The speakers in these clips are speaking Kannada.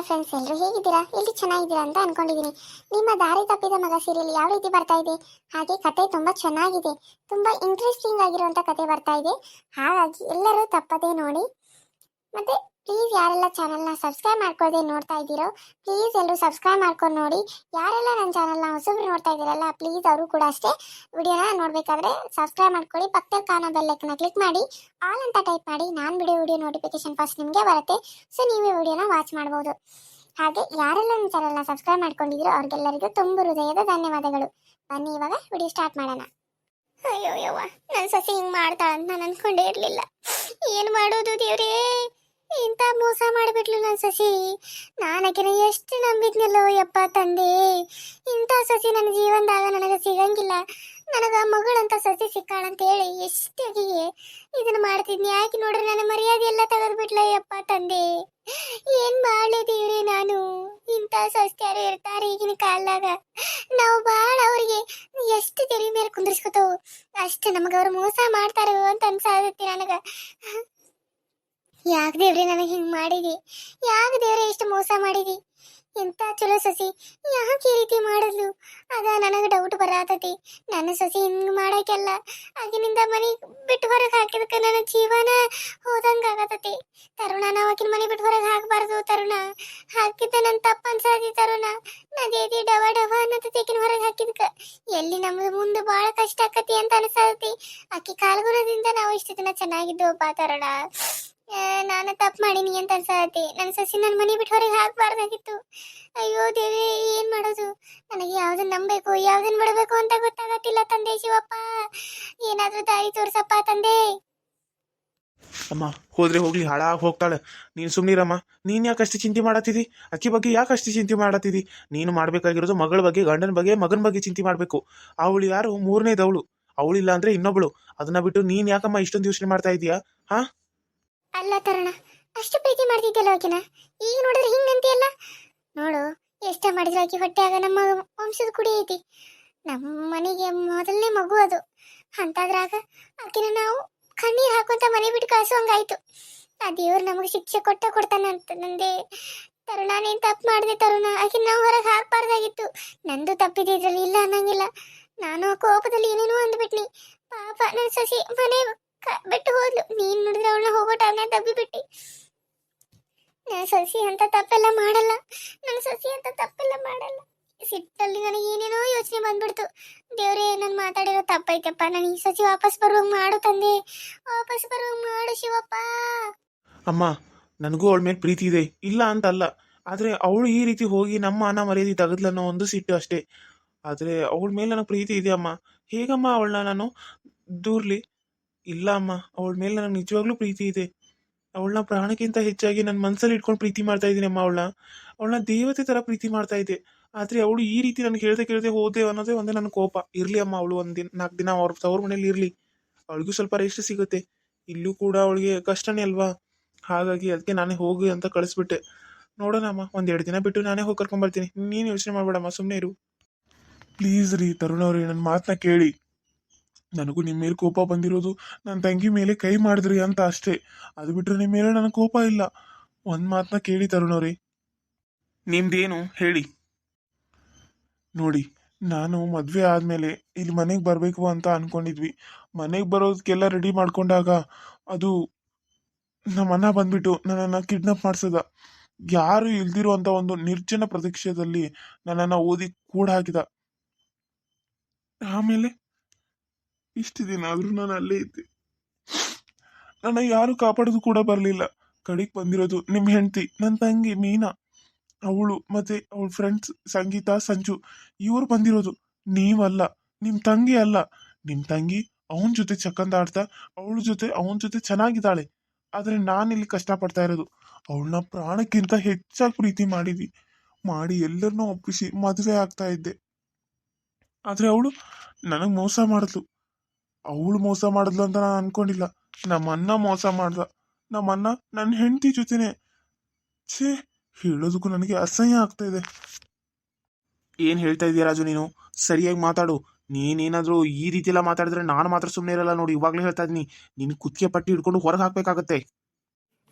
ಫ್ರೆಂಡ್ಸ್ ಎಲ್ಲರೂ ಹೇಗಿದ್ದೀರಾ? ಎಲ್ಲಿ ಚೆನ್ನಾಗಿದ್ದೀರಾ ಅಂತ ಅನ್ಕೊಂಡಿದ್ದೀನಿ. ನಿಮ್ಮ ದಾರಿ ತಪ್ಪಿದ ಮಗ ಸೀರಿಯಲ್ ಯಾವ ರೀತಿ ಬರ್ತಾ ಇದೆ? ಹಾಗೆ ಕತೆ ತುಂಬಾ ಚೆನ್ನಾಗಿದೆ. ತುಂಬಾ ಇಂಟ್ರೆಸ್ಟಿಂಗ್ ಆಗಿರುವಂತ ಕತೆ ಬರ್ತಾ ಇದೆ. ಹಾಗಾಗಿ ಎಲ್ಲರೂ ತಪ್ಪದೇ ನೋಡಿ. ಮತ್ತೆ ಪ್ಲೀಸ್ ಯಾರೆಲ್ಲ ಚಾನಲ್ನ ಸಬ್ಸ್ಕ್ರೈಬ್ ಮಾಡ್ಕೊಳ್ಳದೆ ನೋಡ್ತಾ ಇದ್ದೀರೋ ಪ್ಲೀಸ್ ಎಲ್ಲರೂ ಸಬ್ಸ್ಕ್ರೈಬ್ ಮಾಡ್ಕೊಂಡು ನೋಡಿ. ಯಾರೆಲ್ಲ ನನ್ನ ಚಾನಲ್ನ ಹೊಸಬ್ರು ನೋಡ್ತಾ ಇದ್ದೀರಲ್ಲ ಪ್ಲೀಸ್ ಅವರು ಕೂಡ ಅಷ್ಟೇ ವಿಡಿಯೋನ ನೋಡಬೇಕಾದ್ರೆ ಸಬ್ಸ್ಕ್ರೈಬ್ ಮಾಡ್ಕೊಳ್ಳಿ. ಪಕ್ಕದಲ್ಲಿ ಕಾಣೋ ಬೆಲ್ಲೈಕನ್ನ ಕ್ಲಿಕ್ ಮಾಡಿ. ಆಲ್ ಅಂತ ಟೈಪ್ ಮಾಡಿ. ನಾನು ವಿಡಿಯೋ ವಿಡಿಯೋ ನೋಟಿಫಿಕೇಶನ್ ಫಸ್ಟ್ ನಿಮಗೆ ಬರುತ್ತೆ. ಸೊ ನೀವೇ ವಿಡಿಯೋನ ವಾಚ್ ಮಾಡ್ಬೋದು. ಹಾಗೆ ಯಾರೆಲ್ಲ ನನ್ನ ಚಾನಲ್ನ ಸಬ್ಸ್ಕ್ರೈಬ್ ಮಾಡ್ಕೊಂಡಿದ್ದೀರೋ, ಅವ್ರಿಗೆಲ್ಲರಿಗೂ ತುಂಬ ಹೃದಯದ ಧನ್ಯವಾದಗಳು. ಬನ್ನಿ ಇವಾಗ ವಿಡಿಯೋ ಸ್ಟಾರ್ಟ್ ಮಾಡೋಣ. ಅಯ್ಯೋ ಯವ್ವ ನನ್ನ ಸಸಿ ಹಿಂಗೆ ಮಾಡ್ತಾಳಂತ ನಾನು ಅನ್ಕೊಂಡೇ ಇರಲಿಲ್ಲ. ಏನು ಮಾಡೋದು ದೇವ್ರೇ? ಇಂಥ ಮೋಸ ಮಾಡಿಬಿಟ್ಲು ನನ್ನ ಸಸಿ. ನಾನಕಿನ ಎಷ್ಟು ನಂಬಿದ್ನಲ್ಲೋ ಯಪ್ಪ ತಂದೆ. ಇಂಥ ಸಸಿ ನನ್ನ ಜೀವನದಾಗ ನನಗೆ ಸಿಗಂಗಿಲ್ಲ. ನನಗೆ ಮಗಳಂತ ಸಸಿ ಸಿಕ್ಕಾಳಂತ ಹೇಳಿ ಎಷ್ಟಾಗಿಯೇ ಇದನ್ನ ಮಾಡ್ತಿದ್ನಿ. ಯಾಕೆ ನೋಡ್ರಿ ನನ್ನ ಮರ್ಯಾದೆ ಎಲ್ಲ ತೆಗೆದ್ಬಿಟ್ಲ ಯಪ್ಪ ತಂದೆ. ಏನ್ ಮಾಡ್ಲಿ ದೇವ್ರಿ ನಾನು? ಇಂಥ ಸಸ್ಯಾರು ಇರ್ತಾರೆ ಈಗಿನ ಕಾಲದಾಗ. ನಾವು ಬಾಳ ಅವ್ರಿಗೆ ಎಷ್ಟು ತೆರಿ ಮೇಲೆ ಕುಂದಿರ್ಸ್ಕೊತಾವು, ಅಷ್ಟು ನಮಗ ಅವ್ರು ಮೋಸ ಮಾಡ್ತಾರೋ ಅಂತ ಅನ್ಸಾದತ್ತಿ ನನಗ. ಯಾಕೆ ದೇವ್ರಿ ನನಗೆ ಹಿಂಗ್ ಮಾಡಿದಿ? ಯಾಕೆ ದೇವ್ರೆ ಇಷ್ಟು ಮೋಸ ಮಾಡಿದಿ? ಎಂತ ಚಲೋ ಸಸಿ ಯಾಕೆ ಈ ರೀತಿ ಮಾಡಿದ್ಲು? ಅದ ನನಗೆ ಡೌಟ್ ಬರತತಿ. ನನ್ನ ಸಸಿ ಹಿಂಗ್ ಮಾಡಕ್ಕೆಲ್ಲ ಆಗಿನಿಂದ ಮನೆ ಬಿಟ್ಟು ಹೊರಗೆ ಹಾಕಿದಕ್ಕೆ ನನ್ನ ಜೀವನ ಹೋದಂಗ ಆಗತತಿ. ತರುಣ ನಾವು ಆಕಿನ ಮನೆ ಬಿಟ್ಟು ಹೊರಗೆ ಹಾಕಬಾರ್ದು ತರುಣ. ಹಾಕಿದ್ದ ನನ್ನ ತಪ್ಪ ಅನ್ಸತಿ ತರುಣ. ನದೇದಿ ಡವ ಡವ ಅನ್ನತತಿ ಆಕಿನ ಹೊರಗೆ ಹಾಕಿದ್ಕ. ಎಲ್ಲಿ ನಮ್ದು ಮುಂದೆ ಬಹಳ ಕಷ್ಟ ಆಕತಿ ಅಂತ ಅನ್ಸಾದತಿ ಆಕಿ ಕಾಲ್ಗುಣದಿಂದ ನಾವು ಇಷ್ಟು ದಿನ ಚೆನ್ನಾಗಿದ್ದವಪ್ಪ ತರುಣ. ಆ, ನಾನು ತಪ್ಪು ಮಾಡೀನಿ ಅಂತ ಅನ್ಸತ್ತೆ. ನನ್ನ ಸಸಿ ನನ್ನ ಮನೆ ಬಿಟ್ಟು ಹೊರಗೆ ಹಾಕಬಾರ್ದಾಗಿತ್ತು. ಅಯ್ಯೋ ದೇವಿ ಏನ್ ಮಾಡೋದು? ನನಗೆ ಯಾವ್ದನ್ನ ನಂಬಬೇಕು ಯಾವ್ದನ್ನ ಬಿಡಬೇಕು ಅಂತ ಗೊತ್ತಾಗತ್ತಿಲ್ಲ ತಂದೆ ಶಿವಪ್ಪ. ಏನಾದ್ರೂ ದಾರಿ ತೋರ್ಸಪ್ಪ ತಂದೆ. ಅಮ್ಮ, ಹೋದ್ರೆ ಹೋಗ್ಲಿ, ಹಾಳಾಗಿ ಹೋಗ್ತಾಳೆ. ನೀನು ಸುಮ್ಮನಿರಮ್ಮ ನೀನು ಯಾಕೆ ಅಷ್ಟು ಚಿಂತೆ ಮಾಡತ್ತಿದಿ? ಅಕ್ಕಿ ಬಗ್ಗೆ ಯಾಕೆ ಅಷ್ಟು ಚಿಂತೆ ಮಾಡತ್ತಿದಿ? ನೀನು ಮಾಡಬೇಕಾಗಿರೋದು ಮಗಳ ಬಗ್ಗೆ, ಗಂಡನ ಬಗ್ಗೆ, ಮಗನ ಬಗ್ಗೆ ಚಿಂತೆ ಮಾಡಬೇಕು. ಅವಳು ಯಾರು? ಮೂರನೇದವಳು. ಅವಳಿಲ್ಲ ಅಂದ್ರೆ ಇನ್ನೊಬ್ಳು. ಅದನ್ನ ಬಿಟ್ಟು ನೀನು ಯಾಕಮ್ಮ ಇಷ್ಟೊಂದು ಯೋಚನೆ ಮಾಡ್ತಾ ಇದೀಯಾ? ಹಾ? ಅಲ್ಲ ತರಣ, ಅಷ್ಟು ಪ್ರೀತಿ ಮಾಡ್ತಿದ್ದಲ್ಲ ಆಕಿನ? ಈಗ ನೋಡಿದ್ರೆ ಹಿಂಗಂತಿಯಲ್ಲ ನೋಡು, ಎಷ್ಟ ಮಾಡಿದ್ರು ಆಕಿ ಆಗ ನಮ್ಮ ವಂಶದ ಕುಡಿ ಐತಿ. ನಮ್ಮ ಮನೆಗೆ ಮೊದಲನೇ ಮಗು ಅದು. ಅಂತಾದ್ರಾಗ ಆಕಿನ ನಾವು ಕಣ್ಣೀರ್ ಹಾಕೊಂತ ಮನೆ ಬಿಟ್ಟು ಕಳ್ಸೋಂಗಾಯ್ತು ಆ ದೇವ್ರು ನಮಗೆ ಶಿಕ್ಷೆ ಕೊಟ್ಟ ಕೊಡ್ತಾನೆ ಅಂತ ನಂದೇ. ತರುಣ, ನೀನ್ ತಪ್ಪು ಮಾಡಿದೆ ತರುಣ. ಆಕಿನ ನಾವು ಹೊರಗೆ ಹಾಕ್ಬಾರ್ದಾಗಿತ್ತು. ನಂದು ತಪ್ಪಿದೆ, ಇದ್ರಲ್ಲಿ ಇಲ್ಲ ಅನ್ನಂಗಿಲ್ಲ. ನಾನು ಕೋಪದಲ್ಲಿ ಏನೇನೋ ಅಂದ್ಬಿಟ್ನಿ. ಪಾಪ ನನ್ನ ಸಸಿ ಮನೆ ಬಿಟ್ಟು ಹೋದ್ಲು. ನೀನ್ ನೋಡಿದ್ರೆ ಅವಳನ್ನ ಹೋಗೋ ಟೈಮ್ನ ತಪ್ಪಿ ಬಿಟ್ಟಿ ನನ್ನ ಸಸಿ ಅಂತ ತಪ್ಪೆಲ್ಲ ಮಾಡಲ್ಲ. ನನ್ನ ಸಸಿ ಅಂತ ತಪ್ಪೆಲ್ಲ ಮಾಡಲ್ಲ. ಸಿಟ್ಟಲ್ಲಿ ನನಗೆ ಏನೇನೋ ಯೋಚನೆ ಬಂದ್ಬಿಡ್ತು. ದೇವ್ರೇ, ನಾನು ಮಾತಾಡಿರೋ ತಪ್ಪೈತಪ್ಪ. ನಾನು ಈ ಸಸಿ ವಾಪಸ್ ಬರುವಂಗ್ ಮಾಡು ತಂದೆ. ವಾಪಸ್ ಬರುವಂಗ್ ಮಾಡು ಶಿವಪ್ಪ. ಅಮ್ಮ, ನನಗೂ ಅವಳ ಮೇಲೆ ಪ್ರೀತಿ ಇದೆ. ಇಲ್ಲ ಅಂತ ಅಲ್ಲ ಆದರೆ ಅವಳು ಈ ರೀತಿ ಹೋಗಿ ನಮ್ಮ ಅನ್ನ ಮರ್ಯಾದೆ ತೆಗೆದ್ಲನ್ನೋ ಒಂದು ಸಿಟ್ಟು ಅಷ್ಟೇ. ಆದರೆ ಅವಳ ಮೇಲೆ ನನಗೆ ಪ್ರೀತಿ ಇದೆ ಅಮ್ಮ. ಹೇಗಮ್ಮ ಅವಳನ್ನ ನಾನು? ದೂರ್ಲಿ. ಇಲ್ಲ ಅಮ್ಮ, ಅವಳ ಮೇಲೆ ನನಗೆ ನಿಜವಾಗ್ಲೂ ಪ್ರೀತಿ ಇದೆ. ಅವಳನ್ನ ಪ್ರಾಣಕ್ಕಿಂತ ಹೆಚ್ಚಾಗಿ ನನ್ನ ಮನಸ್ಸಲ್ಲಿ ಇಟ್ಕೊಂಡು ಪ್ರೀತಿ ಮಾಡ್ತಾ ಇದ್ದೀನಿ ಅಮ್ಮ ಅವಳನ್ನ ಅವಳನ್ನ ದೇವತೆ ಥರ ಪ್ರೀತಿ ಮಾಡ್ತಾ ಇದ್ದೆ ಆದರೆ ಅವಳು ಈ ರೀತಿ ನನಗೆ ಕೇಳ್ದೆ ಕೇಳ್ದೆ ಹೋದೆ ಅನ್ನೋದೇ ಒಂದೇ ನನ್ನ ಕೋಪ. ಇರಲಿ ಅಮ್ಮ ಅವಳು ಒಂದು ದಿನ ನಾಲ್ಕು ದಿನ ಅವ್ರ ತವ್ರ ಮನೇಲಿ ಇರಲಿ. ಅವಳಿಗೂ ಸ್ವಲ್ಪ ರೆಸ್ಟ್ ಸಿಗುತ್ತೆ. ಇಲ್ಲೂ ಕೂಡ ಅವಳಿಗೆ ಕಷ್ಟನೇ ಅಲ್ವಾ? ಹಾಗಾಗಿ ಅದಕ್ಕೆ ನಾನೇ ಹೋಗಿ ಅಂತ ಕಳಿಸ್ಬಿಟ್ಟೆ. ನೋಡೋಣ ಅಮ್ಮ ಒಂದೆರಡು ದಿನ ಬಿಟ್ಟು ನಾನೇ ಹೋಗಿ ಕರ್ಕೊಂಬರ್ತೀನಿ. ನೀನು ಯೋಚನೆ ಮಾಡಬೇಡಮ್ಮ ಸುಮ್ಮನೆ ಇರು. ಪ್ಲೀಸ್ ರೀ, ತರುಣ್ ಅವ್ರಿ ನನ್ನ ಮಾತನ್ನ ಕೇಳಿ. ನನಗೂ ನಿಮ್ಮ ಮೇಲೆ ಕೋಪ ಬಂದಿರೋದು ನನ್ನ ತಂಗಿ ಮೇಲೆ ಕೈ ಮಾಡಿದ್ರಿ ಅಂತ ಅಷ್ಟೇ. ಅದು ಬಿಟ್ಟರೆ ನಿಮ್ಮ ಮೇಲೆ ನನಗೆ ಕೋಪ ಇಲ್ಲ. ಒಂದು ಮಾತನ್ನ ಕೇಳಿ ತರುಣವ್ರಿ. ನಿಮ್ದೇನು ಹೇಳಿ. ನೋಡಿ, ನಾನು ಮದುವೆ ಆದಮೇಲೆ ಇಲ್ಲಿ ಮನೆಗೆ ಬರಬೇಕು ಅಂತ ಅನ್ಕೊಂಡಿದ್ವಿ. ಮನೆಗೆ ಬರೋದಕ್ಕೆಲ್ಲ ರೆಡಿ ಮಾಡ್ಕೊಂಡಾಗ ಅದು ನಮ್ಮ ಅಣ್ಣ ಬಂದ್ಬಿಟ್ಟು ನನ್ನನ್ನು ಕಿಡ್ನಾಪ್ ಮಾಡ್ಸದ. ಯಾರು ಇಲ್ದಿರುವಂತ ಒಂದು ನಿರ್ಜನ ಪ್ರದೇಶದಲ್ಲಿ ನನ್ನನ್ನು ಓದಿ ಕೂಡ ಹಾಕಿದ ಆಮೇಲೆ ಇಷ್ಟು ದಿನ ಆದರೂ ನಾನು ಅಲ್ಲೇ ಇದ್ದೆ. ನನ್ನ ಯಾರು ಕಾಪಾಡೋದು ಕೂಡ ಬರಲಿಲ್ಲ. ಕಡೆಗೆ ಬಂದಿರೋದು ನಿಮ್ಮ ಹೆಂಡತಿ ನನ್ನ ತಂಗಿ ಮೀನಾ. ಅವಳು ಮತ್ತೆ ಅವಳ ಫ್ರೆಂಡ್ಸ್ ಸಂಗೀತ, ಸಂಜು, ಇವರು ಬಂದಿರೋದು. ನೀವಲ್ಲ ನಿಮ್ಮ ತಂಗಿ ಅಲ್ಲ. ನಿಮ್ಮ ತಂಗಿ ಅವನ ಜೊತೆ ಚಕ್ಕಂದ ಆಡ್ತಾ, ಅವಳ ಜೊತೆ ಅವನ ಜೊತೆ ಚೆನ್ನಾಗಿದ್ದಾಳೆ. ಆದ್ರೆ ನಾನಿಲ್ಲಿ ಕಷ್ಟಪಡ್ತಾ ಇರೋದು. ಅವಳನ್ನ ಪ್ರಾಣಕ್ಕಿಂತ ಹೆಚ್ಚಾಗಿ ಪ್ರೀತಿ ಮಾಡಿದ್ವಿ. ಮಾಡಿ ಎಲ್ಲರನ್ನೂ ಒಪ್ಪಿಸಿ ಮದುವೆ ಆಗ್ತಾ ಇದ್ದೆ. ಆದ್ರೆ ಅವಳು ನನಗೆ ಮೋಸ ಮಾಡಿದ್ಲು. ಅವಳು ಮೋಸ ಮಾಡಿದ್ಲು ಅಂತ ನಾನು ಅನ್ಕೊಂಡಿಲ್ಲ. ನಮ್ಮ ಅಣ್ಣ ಮೋಸ ಮಾಡ್ದ. ನಮ್ಮ ಅಣ್ಣ ನನ್ನ ಹೆಂಡತಿ ಜೊತೆನೆ. ಛೇ, ಹೇಳೋದಕ್ಕೂ ನನಗೆ ಅಸಹ್ಯ ಆಗ್ತಾ ಇದೆ. ಏನ್ ಹೇಳ್ತಾ ಇದೀಯ ರಾಜು ನೀನು? ಸರಿಯಾಗಿ ಮಾತಾಡು. ನೀನೇನಾದರೂ ಈ ರೀತಿ ಎಲ್ಲ ಮಾತಾಡಿದ್ರೆ ನಾನು ಮಾತ್ರ ಸುಮ್ಮನೆ ಇರಲ್ಲ ನೋಡಿ. ಇವಾಗ್ಲೇ ಹೇಳ್ತಾ ಇದ್ದೀನಿ. ನಿನ್ ಕುತ್ತಿಗೆ ಪಟ್ಟಿ ಹಿಡ್ಕೊಂಡು ಹೊರಗೆ ಹಾಕ್ಬೇಕಾಗುತ್ತೆ.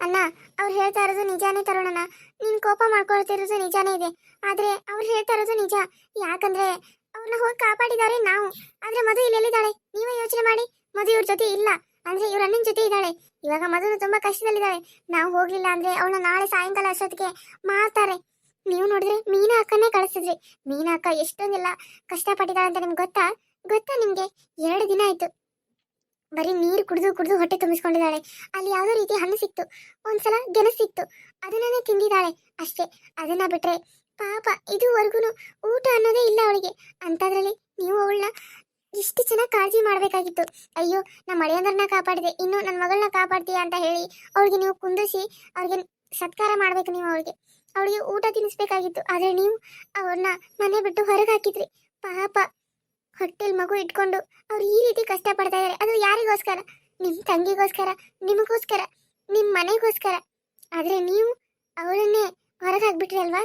ಅಣ್ಣ, ಅವ್ರು ಹೇಳ್ತಾ ಇರೋದು ನಿಜಾನೇ ತರೋಣ ನೀನು ಕೋಪ ಮಾಡ್ಕೊಳ್ತಿರೋದು ನಿಜಾನೇ ಇದೆ. ಆದ್ರೆ ಅವ್ರು ಹೇಳ್ತಾ ಇರೋದು ನಿಜ. ಯಾಕಂದ್ರೆ ಅವ್ರನ್ನ ಹೋಗಿ ಕಾಪಾಡಿದಾರೆ ನಾವು. ಆದ್ರೆ ಮಧು ಇಲ್ಲಿ ಎಲ್ಲಿದ್ದಾಳೆ? ನೀವೇ ಯೋಚನೆ ಮಾಡಿ. ಮಧು ಇವ್ರ ಜೊತೆ ಇಲ್ಲ. ಅಂದ್ರೆ ಇವ್ರ ಅಣ್ಣನ ಜೊತೆ ಇದ್ದಾಳೆ. ಇವಾಗ ಮಧುನು ತುಂಬಾ ಕಷ್ಟದಲ್ಲಿದ್ದಾಳೆ. ನಾವು ಹೋಗ್ಲಿಲ್ಲ ಅಂದ್ರೆ ಅವಳನ್ನ ನಾಳೆ ಸಾಯಂಕಾಲ ಅಷ್ಟೊತ್ತಿಗೆ ಮಾರ್ತಾರೆ. ನೀವು ನೋಡಿದ್ರೆ ಮೀನಾ ಅಕ್ಕನೇ ಕಳಿಸಿದ್ರಿ. ಮೀನಾ ಅಕ್ಕ ಎಷ್ಟೊಂದೆಲ್ಲ ಕಷ್ಟಪಟ್ಟಿದ್ದಾಳೆ ಅಂತ ನಿಮ್ಗೆ ಗೊತ್ತಾ? ಗೊತ್ತಾ ನಿಮ್ಗೆ? ಎರಡು ದಿನ ಆಯ್ತು. ಬರೀ ನೀರು ಕುಡಿದು ಕುಡಿದು ಹೊಟ್ಟೆ ತುಂಬಿಸ್ಕೊಂಡಿದ್ದಾಳೆ. ಅಲ್ಲಿ ಯಾವುದೋ ರೀತಿ ಹಣ್ಣು ಸಿಕ್ತು. ಒಂದ್ಸಲ ಗೆಣಸು ಅದನ್ನೇ ತಿಂದಿದ್ದಾಳೆ ಅಷ್ಟೇ. ಅದನ್ನ ಬಿಟ್ರೆ ಪಾಪ ಇದುವರೆಗೂ ಊಟ ಅನ್ನೋದೇ ಇಲ್ಲ ಅವಳಿಗೆ. ಅಂಥದ್ರಲ್ಲಿ ನೀವು ಅವಳನ್ನ ಇಷ್ಟು ಚೆನ್ನಾಗಿ ಕಾಳಜಿ ಮಾಡಬೇಕಾಗಿತ್ತು. ಅಯ್ಯೋ ನಮ್ಮ ಮಳೆಯಂದ್ರನ್ನ ಕಾಪಾಡಿದೆ. ಇನ್ನು ನನ್ನ ಮಗಳನ್ನ ಕಾಪಾಡ್ತೀಯ ಅಂತ ಹೇಳಿ ಅವಳಿಗೆ ನೀವು ಕುಂದಿಸಿ ಅವ್ರಿಗೆ ಸತ್ಕಾರ ಮಾಡ್ಬೇಕು ನೀವು ಅವಳಿಗೆ ಅವಳಿಗೆ ಊಟ ತಿನ್ನಿಸ್ಬೇಕಾಗಿತ್ತು. ಆದರೆ ನೀವು ಅವ್ರನ್ನ ಮನೆ ಬಿಟ್ಟು ಹೊರಗೆ ಹಾಕಿದ್ರಿ. ಪಾಪ. ಹೊಟ್ಟೆಲ್ ಮಗು ಇಟ್ಕೊಂಡು ಅವ್ರು ಈ ರೀತಿ ಕಷ್ಟ ಪಡ್ತಾ ಇದ್ದಾರೆ ಅದು ಯಾರಿಗೋಸ್ಕರ? ನಿಮ್ಮ ತಂಗಿಗೋಸ್ಕರ, ನಿಮಗೋಸ್ಕರ ನಿಮ್ಮ ಮನೆಗೋಸ್ಕರ. ಆದರೆ ನೀವು ಅವಳನ್ನೇ ಹೊರಗೆ ಹಾಕ್ಬಿಟ್ರಿ ಅಲ್ವಾ?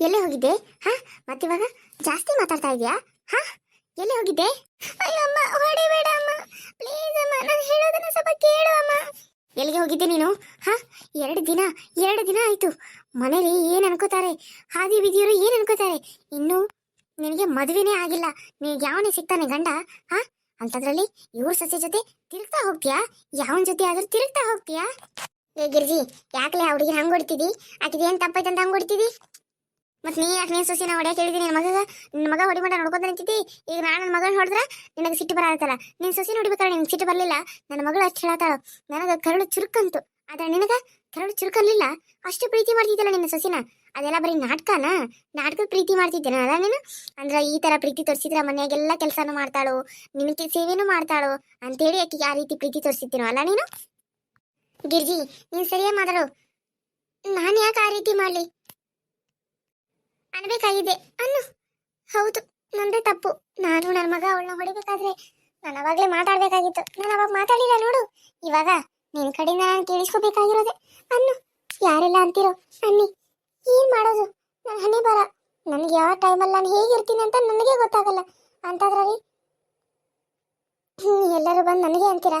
ಎಲ್ಲಿ ಹೋಗಿದ್ದೆ? ಹಾ, ಮತ್ತಿವಾಗ ಜಾಸ್ತಿ ಮಾತಾಡ್ತಾ ಇದೆಯಾ? ಹಾ, ಎಲ್ಲಿ ಹೋಗಿದ್ದೆ? ಅಯ್ಯೋ ಅಮ್ಮ, ಹೊಡಿಬೇಡ ಅಮ್ಮ. ಪ್ಲೀಸ್ ಅಮ್ಮ, ನಾನು ಹೇಳೋದನ್ನ ಸ್ವಲ್ಪ ಕೇಳು ಅಮ್ಮ. ಎಲ್ಲಿಗೆ ಹೋಗಿದ್ದೆ ನೀನು? ಹಾ, ಎರಡು ದಿನ ಎರಡು ದಿನ ಆಯ್ತು. ಮನೇಲಿ ಏನು ಅನ್ಕೋತಾರೆ? ಹಾದಿ ಬೀದಿಯವರು ಏನು ಅನ್ಕೋತಾರೆ? ಇನ್ನು ನಿನಗೆ ಮದುವೆನೇ ಆಗಿಲ್ಲ. ನಿನಗೆ ಯಾವನೇ ಸಿಗ್ತಾನೆ ಗಂಡ, ಹಾ? ಅಂತದ್ರಲ್ಲಿ ಇವ್ರ ಸಸಿ ಜೊತೆ ತಿರುಗ್ತಾ ಹೋಗ್ತೀಯಾ? ಯಾವನ ಜೊತೆ ಆದ್ರೂ ತಿರುಗ್ತಾ ಹೋಗ್ತೀಯಾ? ಏ ಗಿರ್ಜಿ, ಯಾಕಲೇ ಆ ಹುಡುಗಿ ಹಂಗ್ ಹೊಡಿತಿದಿ? ಆಕಿದ ಏನ್ ಅಂತ ಹಂಗೆ ಹೊಡಿತಿದಿ? ಮತ್ ನೀ ಯಾಕೆ ನೀನ್ ಸೊಸಿನ ಹೊಡೆಯಕ್ಕೆ ಹೇಳಿದಿ? ನಿನ್ನ ಮಗ ನಿನ್ನ ಮಗ ಹೊಡಿಮಂಡ ನೋಡ್ಕೊಂತ ನಿಂತಿದ್ದಿ? ಈಗ ನಾನು ನನ್ನ ಮಗನ ಹೊಡೆದ್ರ ನಿನಗೆ ಸಿಟ್ಟು ಬರತ್ತಲ್ಲ ನಿನ್ ಸೊಸಿನ ಹೊಡಿಬೇಕಾದ್ರೆ ನಿನಗೆ ಸಿಟ್ಟು ಬರಲಿಲ್ಲ. ನನ್ನ ಮಗಳು ಅಷ್ಟು ಹೇಳತ್ತಾಳ. ನನಗ ಕರುಳು ಚುರುಕಂತು. ಆದ್ರೆ ನಿನಗ ಕರಳು ಚುರುಕಲಿಲ್ಲ ಅಷ್ಟು ಪ್ರೀತಿ ಮಾಡ್ತಿದ್ದಲ್ಲ ನಿನ್ನ ಸೊಸಿನ? ಅದೆಲ್ಲ ಬರೀ ನಾಟಕನ? ನಾಟಕದ ಪ್ರೀತಿ ಮಾಡ್ತಿದ್ದೇನೆ? ಅಲ್ಲ ನೀನು? ಅಂದ್ರೆ ಈ ತರ ಪ್ರೀತಿ ತೋರಿಸಿದ್ರ ಮನೆಯಾಗೆಲ್ಲ ಕೆಲಸನೂ ಮಾಡ್ತಾಳು, ನಿನಗೆ ಸೇವೆನೂ ಮಾಡ್ತಾಳು ಅಂತೇಳಿ ಆಕೆಗೆ ಆ ರೀತಿ ಪ್ರೀತಿ ತೋರಿಸಿದ್ದೀನೋ ಅಲ್ಲ ನೀನು? ಗಿರ್ಜಿ, ನೀನು ಸರಿಯಾಗಿ ಮಾತಾಡು. ನಾನು ಯಾಕೆ ಆ ರೀತಿ ಮಾಡ್ಲಿ? ಅನ್ಬೇಕಾಗಿದೆ. ಅನ್ನು. ಹೌದು, ನಂದೇ ತಪ್ಪು. ನಾನು ನನ್ನ ಮಗ ಅವಳನ್ನ ಹೊಡಿಬೇಕಾದ್ರೆ ನಾನು ಅವಾಗಲೇ ಮಾತಾಡ್ಬೇಕಾಗಿತ್ತು. ನಾನು ಅವಾಗ ಮಾತಾಡಿಲ್ಲ ನೋಡು. ಇವಾಗ ನಿನ್ ಕಡೆಯಿಂದ ನಾನು ಕೇಳಿಸ್ಕೋಬೇಕಾಗಿರೋದೆ. ಅನ್ನು, ಯಾರೆಲ್ಲ ಅಂತಿರೋ, ಅನ್ನಿ. ಏನ್ ಮಾಡೋದು? ನನ್ನ ಹಣೆ ಬರ. ನನಗೆ ಯಾವ ಟೈಮಲ್ಲಿ ನಾನು ಹೇಗಿರ್ತೀನಿ ಅಂತ ನನಗೆ ಗೊತ್ತಾಗಲ್ಲ. ಅಂತದ್ರಲ್ಲಿ ಎಲ್ಲರೂ ಬಂದು ನನಗೆ ಅಂತೀರಾ?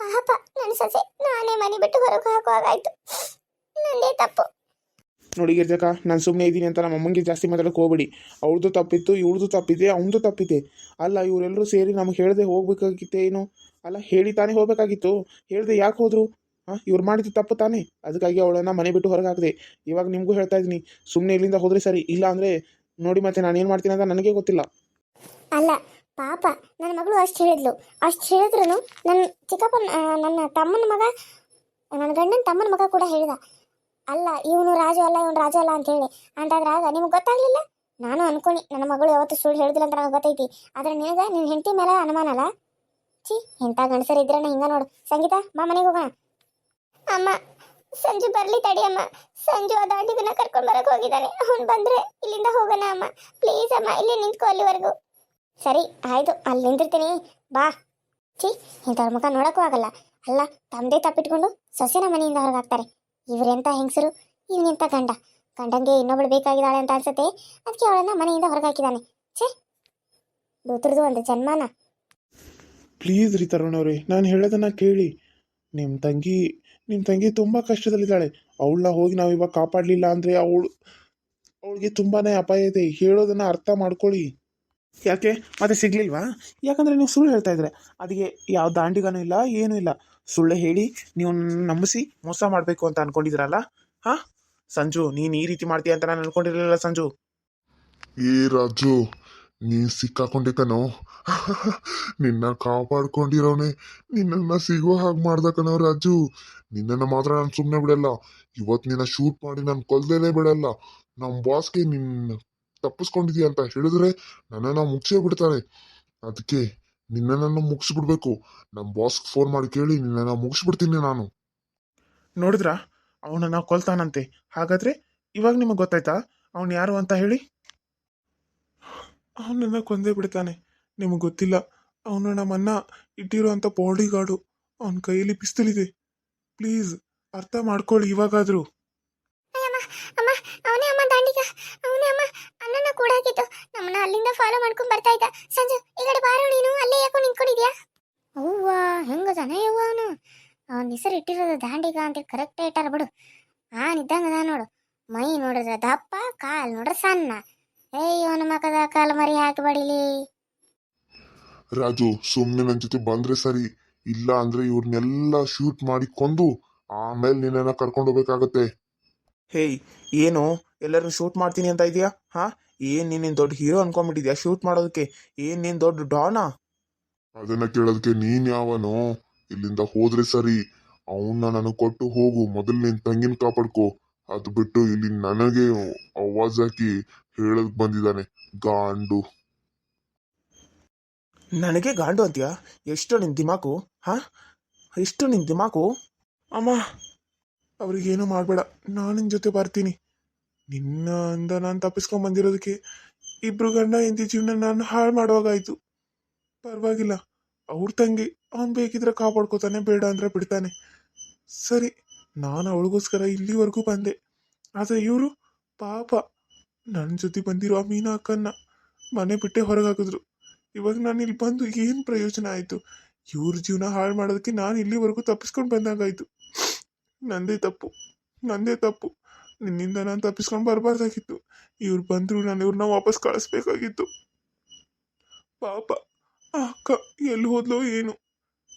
ಪಾಪ ನನ್ನ ಸೊಸೆ ನಾನೇ ಮನೆ ಬಿಟ್ಟು ಹೊರಗೆ ಹಾಕುವಾಗಾಯ್ತು ನಂದೇ ತಪ್ಪು. ನೋಡಿ ಗಿರ್ಜಕ್ಕ ನಾನು ಸುಮ್ಮನೆ ಇದ್ದೀನಿ ಅಂತ ನಮ್ಮ ಅಮ್ಮಂಗೆ ಜಾಸ್ತಿ ಮಾತಾಡೋಕೆ ಹೋಗ್ಬೇಡಿ. ಅವ್ರದ್ದು ತಪ್ಪಿತ್ತು ಇವ್ರದ್ದು ತಪ್ಪಿದೆ, ಅವ್ನದು ತಪ್ಪಿದೆ. ಅಲ್ಲ ಇವರೆಲ್ಲರೂ ಸೇರಿ ನಮ್ಗೆ ಹೇಳದೆ ಹೋಗ್ಬೇಕಾಗಿತ್ತೇನು? ಅಲ್ಲ, ಹೇಳಿ ತಾನೇ ಹೋಗ್ಬೇಕಾಗಿತ್ತು. ಹೇಳ್ದೆ ಯಾಕೆ ಹೋದ್ರು? ಇವ್ರು ಮಾಡಿದ್ದು ತಪ್ಪು ತಾನೇ? ಅದಕ್ಕಾಗಿ ಅವಳನ್ನ ಮನೆ ಬಿಟ್ಟು ಹೊರಗೆ ಹಾಕಿದೆ. ಇವಾಗ ನಿಮಗೂ ಹೇಳ್ತಾ ಇದ್ದೀನಿ. ಸುಮ್ಮನೆ ಇಲ್ಲಿಂದ ಹೋದ್ರೆ ಸರಿ. ಇಲ್ಲ ಅಂದರೆ ನೋಡಿ ಮತ್ತೆ ನಾನು ಏನು ಮಾಡ್ತೀನಿ ಅಂತ ನನಗೆ ಗೊತ್ತಿಲ್ಲ. ಅಲ್ಲ, ಪಾಪ ನನ್ನ ಮಗಳು ಅಷ್ಟು ಹೇಳಿದ್ಲು. ಅಷ್ಟು ಹೇಳಿದ್ರು ನನ್ನ ಚಿಕ್ಕಪ್ಪ ನನ್ನ ತಮ್ಮನ ಮಗ ನನ್ನ ಗಂಡನ ತಮ್ಮನ ಮಗ ಕೂಡ ಹೇಳಿದ. ಅಲ್ಲ, ಇವನು ರಾಜು ಅಲ್ಲ, ಇವನು ರಾಜು ಅಲ್ಲ ಅಂತ ಹೇಳಿ. ಅಂತಾದ್ರಾಗ ನಿಮ್ಗೆ ಗೊತ್ತಾಗ್ಲಿಲ್ಲ? ನಾನು ಅನ್ಕೊಂಡಿ, ನನ್ನ ಮಗಳು ಯಾವತ್ತು ಸುಳ್ಳು ಹೇಳಿದಿಲ್ಲ ಅಂತ ನನಗೆ ಗೊತ್ತೈತಿ. ಆದ್ರೆ ನಿನಗೆ ನಿನ್ನ ಹೆಂಡತಿ ಮೇಲೆ ಅನುಮಾನ ಅಲ್ಲ? ಛೀ ಎಂಥ ಗಂಡಸರಿದ್ರೆ ಹಿಂಗ ನೋಡು. ಸಂಗೀತ, ಮಾ ಮನೆಗೆ ಹೋಗೋಣ. ಅಮ್ಮ, ಸಂಜು ಬರ್ಲಿ ತಡಿ ಅಮ್ಮ. ಸಂಜು ಆ ದಾಂಡಿಗನ್ನ ಕರ್ಕೊಂಡು ಬರಕ್ ಹೋಗಿದ್ದಾನೆ. ಅವ್ನು ಬಂದ್ರೆ ಇಲ್ಲಿಂದ ಹೋಗೋಣ ಅಮ್ಮ. ಪ್ಲೀಸ್ ಅಮ್ಮ, ಇಲ್ಲಿ ನಿಂತ್ಕೋ ಅಲ್ಲಿವರೆಗೂ. ಸರಿ, ಆಯ್ತು, ಅಲ್ಲಿ ನಿಂತಿರ್ತೀನಿ ಬಾ. ಛೀ, ಇಂಥವ್ರ ಮುಖ ನೋಡಕ್ಕೂ ಆಗಲ್ಲ. ಅಲ್ಲ, ತಮ್ಮದೇ ತಪ್ಪಿಟ್ಕೊಂಡು ಸೊಸೆನ ಮನೆಯಿಂದ ಹೊರಗೆ ಹಾಕ್ತಾರೆ ಇವರೆಂತ ಹೆಂಗಸರು ಇವನೆಂತ ಗಂಡ. ಗಂಡಂಗೆ ಇನ್ನೊಬ್ಳು ಬೇಕಾಗಿದ್ದಾಳೆ ಅಂತ ಅನ್ಸುತ್ತೆ. ಅದಕ್ಕೆ ಅವಳನ್ನ ಮನೆಯಿಂದ ಹೊರಗೆ ಹಾಕಿದಾನೆ ಛೇ ದೂತ್ರದು ಒಂದು ಜನ್ಮಾನ. ಪ್ಲೀಸ್ ರೀ ತರುಣ್ ನಾನು ಹೇಳೋದನ್ನ ಕೇಳಿ. ನಿಮ್ಮ ತಂಗಿ ನಿಮ್ಮ ತಂಗಿ ತುಂಬ ಕಷ್ಟದಲ್ಲಿದ್ದಾಳೆ. ಅವಳನ್ನ ಹೋಗಿ ನಾವು ಇವಾಗ ಕಾಪಾಡಲಿಲ್ಲ ಅಂದರೆ ಅವಳು, ಅವಳಿಗೆ ತುಂಬಾ ಅಪಾಯ ಇದೆ. ಹೇಳೋದನ್ನು ಅರ್ಥ ಮಾಡ್ಕೊಳ್ಳಿ. ಯಾಕೆ? ಮತ್ತೆ ಸಿಗ್ಲಿಲ್ವಾ? ಯಾಕಂದ್ರೆ ನೀವು ಸುಳ್ಳು ಹೇಳ್ತಾ ಇದ್ರೆ. ಅದಕ್ಕೆ ಯಾವ ದಾಂಡಿಗನೂ ಇಲ್ಲ, ಏನೂ ಇಲ್ಲ. ಸುಳ್ಳು ಹೇಳಿ, ನೀವು ನಂಬಿಸಿ ಮೋಸ ಮಾಡಬೇಕು ಅಂತ ಅನ್ಕೊಂಡಿದ್ರಲ್ಲ ಹಾ? ಸಂಜು, ನೀನು ಈ ರೀತಿ ಮಾಡ್ತೀಯ ಅಂತ ನಾನು ಅನ್ಕೊಂಡಿರಲಿಲ್ಲ ಸಂಜು. ಏ ರಾಜು ನೀನ್ ಸಿಕ್ಕಾಕೊಂಡೆ ಕಣೋ ನಿನ್ನ ಕಾಪಾಡ್ಕೊಂಡಿರೋನೆ. ನಿನ್ನನ್ನ ಸಿಗೋ ಹಾಗೆ ಮಾಡ್ದ ರಾಜು. ನಿನ್ನನ್ನ ಮಾತ್ರ ನಾನು ಸುಮ್ಮನೆ ಬಿಡಲ್ಲ. ಇವತ್ತು ನಿನ್ನ ಶೂಟ್ ಮಾಡಿ ನಾನು ಕೊಲ್ದೇನೆ ಬಿಡಲ್ಲ. ನಮ್ಮ ಬಾಸ್ಗೆ ನಿನ್ನ ತಪ್ಪಿಸ್ಕೊಂಡಿದೀಯ ಅಂತ ಹೇಳಿದ್ರೆ ನನ್ನನ್ನ ಮುಗಿಸೇ ಬಿಡ್ತಾರೆ. ಅದಕ್ಕೆ ನಿನ್ನನ್ನು ಮುಗಿಸ್ಬಿಡ್ಬೇಕು. ನಮ್ಮ ಬಾಸ್ಗೆ ಫೋನ್ ಮಾಡಿ ಕೇಳಿ ನಿನ್ನನ್ನ ಮುಗಿಸ್ಬಿಡ್ತೀನಿ ನಾನು. ನೋಡಿದ್ರಾ? ಅವನನ್ನ ಕೊಲ್ತಾನಂತೆ. ಹಾಗಾದ್ರೆ ಇವಾಗ ನಿಮಗೆ ಗೊತ್ತಾಯ್ತಾ? ಅವನು ಯಾರು ಅಂತ ಹೇಳಿ? ಅವನನ್ನ ಕೊಂದೇ ಬಿಡ್ತಾನೆ. ನಿಮಗೆ ಗೊತ್ತಿಲ್ಲ, ಅವನು ನಮ್ಮನ್ನ ಇಟ್ಟಿರುವಂಥ ಬಾಡಿ ಗಾರ್ಡು ಅವನ ಕೈಯಲ್ಲಿ ಪಿಸ್ತಲ್ ಇದೆ ಪ್ಲೀಸ್, ಅರ್ಥ ಮಾಡ್ಕೊಳ್ಳಿ ಇವಾಗಾದರೂ. ಅಮ್ಮ ಅಮ್ಮ, ಅವನೇ ಅಮ್ಮ ದಾಂಡಿಗ. ಅವನೇ ಅಮ್ಮ, ಅಣ್ಣನ ಕೂಡ ಹಾಕಿದ್ದು ನಮ್ಮನ್ನ ಅಲ್ಲಿಂದ ಫಾಲೋ ಮಾಡ್ಕೊಂಡು ಬರ್ತಾ ಇದ್ದ. ಸಂಜು, ಈ ಕಡೆ ಬಾರೋ ನೀನು, ಅಲ್ಲೇ ಯಾಕೋ ನಿಂತ್ಕೊಂಡಿದ್ಯಾ? ಅವ್ವ, ಹೆಂಗದಾನೆ ಯವ್ವ ಅವನು? ಅವನ ಹೆಸರು ಇಟ್ಟಿರೋದು ದಾಂಡಿಗ ಅಂತ ಕರೆಕ್ಟೇ ಇಟ್ಟಾರ ಬಿಡು. ಆ ಇದ್ದಂಗ ಅದ ನೋಡು. ಮೈ ನೋಡಿದ್ರೆ ದಪ್ಪ, ಕಾಲ್ ನೋಡ್ರೆ ಸಣ್ಣ ಏಯ್ ಅವನ ಮಕದ ಕಾಲು ಮರಿ ಹಾಕಿ ಬಡಿಲಿ ರಾಜು ಸುಮ್ಮನೆ ನನ್ ಜೊತೆ ಬಂದ್ರೆ ಸರಿ. ಇಲ್ಲ ಅಂದ್ರೆ ಇವ್ರನ್ನೆಲ್ಲ ಶೂಟ್ ಮಾಡಿ ಕೊಂದು ಆಮೇಲೆ ನಿನ್ನ ಕರ್ಕೊಂಡು ಹೋಗ್ಬೇಕಾಗತ್ತೆ. ಹೇಯ್ ಏನು? ಎಲ್ಲರೂ ಶೂಟ್ ಮಾಡ್ತೀನಿ ಅಂತ ಇದೆಯಾ ಹಾ? ಏನ್ ನೀನ್ ದೊಡ್ಡ ಹೀರೋ ಅನ್ಕೊಂಡ್ಬಿಟ್ಟಿದ್ಯಾ ಶೂಟ್ ಮಾಡೋದಕ್ಕೆ? ಏನ್ ನೀನ್ ದೊಡ್ಡ ಡಾನಾ? ಅದನ್ನ ಕೇಳೋದಕ್ಕೆ ನೀನ್ ಯಾವನೋ? ಇಲ್ಲಿಂದ ಹೋದ್ರೆ ಸರಿ. ಅವನ್ನ ನನಗೆ ಕೊಟ್ಟು ಹೋಗು. ಮೊದಲು ನಿನ್ ತಂಗಿನ ಕಾಪಾಡ್ಕೋ. ಅದ್ ಬಿಟ್ಟು ಇಲ್ಲಿ ನನಗೆ ಅವಾಜ್ ಹಾಕಿ ಹೇಳಕ್ ಬಂದಿದ್ದಾನೆ. ಗಾಂಡು. ನನಗೆ ಗಾಂಡು ಅಂತೀಯಾ? ಎಷ್ಟು ನಿನ್ ದಿಮಾಕು, ಹಾ? ಎಷ್ಟು ನಿನ್ ದಿಮಾಕು. ಅಮ್ಮ ಅವ್ರಿಗೇನು ಮಾಡಬೇಡ. ನಾನು ನಿನ್ನ ಜೊತೆ ಬರ್ತೀನಿ. ನಿನ್ನ ಅಂದ ನಾನು ತಪ್ಪಿಸ್ಕೊಂಡು ಬಂದಿರೋದಕ್ಕೆ ಇಬ್ರು ಗಂಡ ಹೆಂಡತಿ ಜೀವನ ನಾನು ಹಾಳು ಮಾಡುವಾಗಾಯ್ತು. ಪರವಾಗಿಲ್ಲ. ಅವ್ರ ತಂಗಿ ಅವ್ನು ಬೇಕಿದ್ರೆ ಕಾಪಾಡ್ಕೋತಾನೆ, ಬೇಡ ಅಂದ್ರೆ ಬಿಡ್ತಾನೆ. ಸರಿ, ನಾನು ಅವಳಿಗೋಸ್ಕರ ಇಲ್ಲಿವರೆಗೂ ಬಂದೆ. ಆದರೆ ಇವರು ಪಾಪ. ನನ್ನ ಜೊತೆ ಬಂದಿರೋ ಆ ಮೀನಾ ಅಕ್ಕನ್ನ ಮನೆ ಬಿಟ್ಟೆ ಹೊರಗೆ ಹಾಕಿದ್ರು ಇವಾಗ ನಾನು ಇಲ್ಲಿ ಬಂದು ಏನು ಪ್ರಯೋಜನ ಆಯಿತು? ಇವ್ರ ಜೀವನ ಹಾಳು ಮಾಡೋದಕ್ಕೆ ನಾನು ಇಲ್ಲಿವರೆಗೂ ತಪ್ಪಿಸ್ಕೊಂಡು ಬಂದಂಗಾಯ್ತು. ನಂದೇ ತಪ್ಪು. ನಂದೇ ತಪ್ಪು. ನಿನ್ನಿಂದ ನಾನು ತಪ್ಪಿಸ್ಕೊಂಡು ಬರಬಾರ್ದಾಗಿತ್ತು. ಇವ್ರು ಬಂದ್ರು ನಾನು ಇವ್ರನ್ನ ವಾಪಸ್ ಕಳಿಸ್ಬೇಕಾಗಿತ್ತು. ಪಾಪ ಅಕ್ಕ ಎಲ್ಲಿ ಹೋದ್ಲೋ ಏನು.